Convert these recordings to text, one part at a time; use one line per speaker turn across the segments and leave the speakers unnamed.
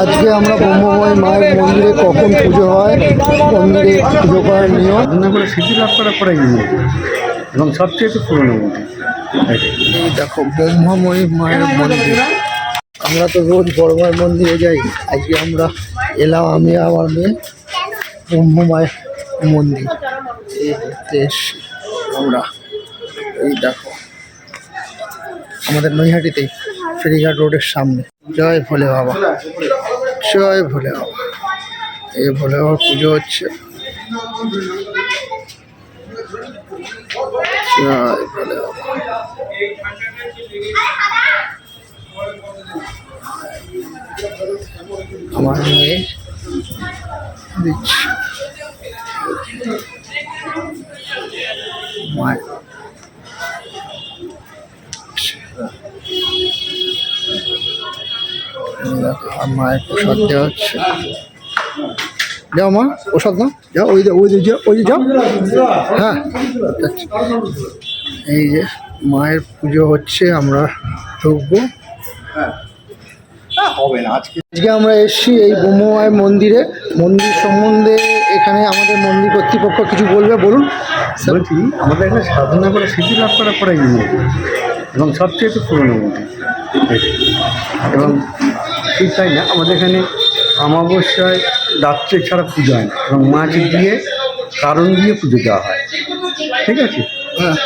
আজকে আমরা ব্রহ্মময় মায়ের মন্দিরে কখন পুজো হয় মন্দিরে পুজো করার নিয়ম?
করে স্মৃতি লাভ করা পড়াই মন্দির এবং সবচেয়ে পুরনো মন্দির।
দেখো ব্রহ্মময়ী মায়ের মন্দির। আমরা তো রোজ বড় মায়ের মন্দিরে যাই। আজকে আমরা এলাম আমি আমার মেয়ে ব্রহ্মমায়ের মন্দির। এসছি আমরা। এই দেখো আমাদের নৈহাটিতে ফেরিঘাট রোডের সামনে। জয় ভোলে বাবা। জয় ভোলে বাবা। এই ভোলে বাবার পুজো হচ্ছে। আমার মেয়ে দিচ্ছে। মায়ের দেখো, আর মায়ের প্রসাদ দেওয়া হচ্ছে। যাও মা প্রসাদ নাও। যাও ওই যে ওই যে ওই যে যাও। হ্যাঁ এই যে মায়ের পুজো হচ্ছে আমরা ঢুকবো। আজকে আমরা এসেছি এই ব্রহ্মমায়ের মন্দিরে। মন্দির সম্বন্ধে এখানে আমাদের মন্দির কর্তৃপক্ষ কিছু বলবে বলুন।
বলছি আমাদের এখানে সাধনা করে স্মৃতি লাভ করা মন্দির এবং সবচেয়ে পুরনো মন্দির। এবং ঠিক তাই না? আমাদের এখানে অমাবস্যায় রাত্রে ছাড়া পুজো হয় না এবং মাছ দিয়ে কারণ দিয়ে পুজো দেওয়া হয়। ঠিক আছে?
হ্যাঁ।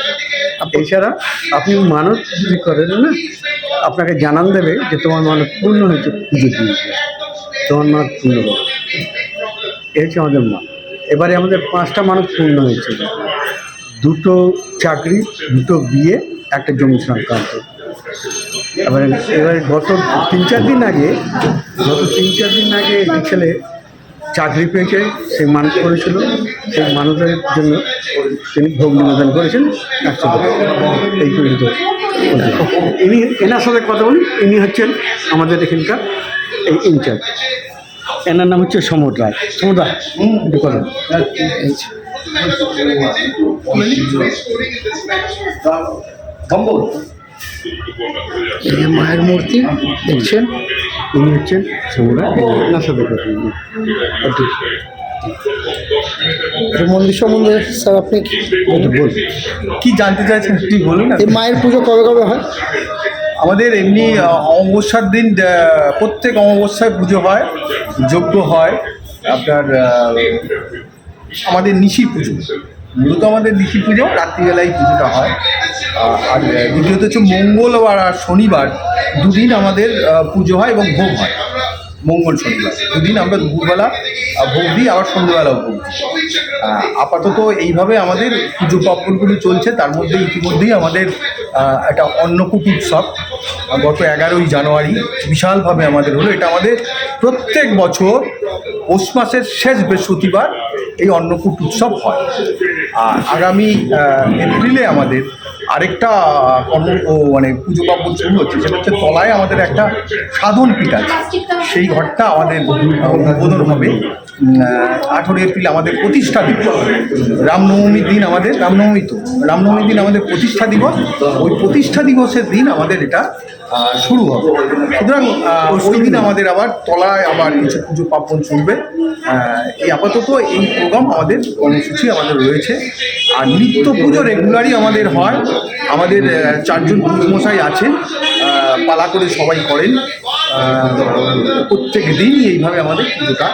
এছাড়া আপনি মানত যদি করেন না আপনাকে জানান দেবে যে তোমার মানত পূর্ণ হয়েছে পুজো দিয়ে। তোমার মানত পূর্ণ হবে এ হচ্ছে আমাদের মা এবারে আমাদের পাঁচটা মানত পূর্ণ হয়েছে। দুটো চাকরি দুটো বিয়ে একটা জমি সংক্রান্ত। এবারে এবারে গত তিন চার দিন আগে, গত তিন চার দিন আগে একটি ছেলে চাকরি পেয়েছে, সে মানুষ করেছিল সেই মানতের জন্য তিনি ভোগ নিবেদন করেছেন একশো এই পর্যন্ত। ইনি, এনার সাথে কথা বলি, ইনি হচ্ছেন আমাদের এখানকার এই ইনচার্জ এনার নাম হচ্ছে সমর রায়। সমর রায় করেন
যে। এই যে মায়ের মূর্তি দেখছেন?
ইনি হচ্ছেন সমর
এই মন্দির সম্বন্ধে স্যার আপনি কি
বলুন।
কি জানতে চাইছেন তুই বলুন
এই মায়ের পুজো কবে কবে হয়?
আমাদের এমনি অমাবস্যার দিন প্রত্যেক অমাবস্যায় পুজো হয় যজ্ঞ হয় আপনার আমাদের নিশি পুজো। মূলত আমাদের নিশি পুজো, রাত্রিবেলায় পুজোটা হয়। আর দ্বিতীয়ত হচ্ছে মঙ্গলবার আর শনিবার দুদিন আমাদের পুজো হয় এবং ভোগ হয়। মঙ্গল শনিবার দুদিন আমরা দুপুরবেলা ভোগ দিই, আবার সন্ধ্যেবেলাও ভোগ দিই। আপাতত এইভাবে আমাদের পুজো পার্বণগুলো চলছে। তার মধ্যে ইতিমধ্যেই আমাদের একটা অন্নকূট উৎসব গত এগারোই জানুয়ারি বিশালভাবে আমাদের হলো। এটা আমাদের প্রত্যেক বছর পৌষ মাসের শেষ বৃহস্পতিবার এই অন্নকূট উৎসব হয়। আর আগামী এপ্রিলে আমাদের আরেকটা কর্ম মানে পুজো পার্বণ শুরু হচ্ছে, সেটা হচ্ছে তলায় আমাদের একটা সাধন পীঠ আছে। সেই ঘরটা আমাদের উদ্বোধন হবে আঠেরো এপ্রিল আমাদের প্রতিষ্ঠা দিবস। রামনবমীর দিন আমাদের, রামনবমী তো রামনবমীর দিন আমাদের প্রতিষ্ঠা দিবস। ওই প্রতিষ্ঠা দিবসের দিন আমাদের এটা শুরু হবে। সুতরাং ওই দিন আমাদের আবার তলায় আবার কিছু পুজো পার্বণ চলবে। এই আপাতত এই প্রোগ্রাম আমাদের কর্মসূচি আমাদের রয়েছে। আর নিত্য পুজো রেগুলারই আমাদের হয়। আমাদের চারজন পুজোমশাই আছেন। পালা করে সবাই করেন। প্রত্যেক দিনই এইভাবে আমাদের পুজোটা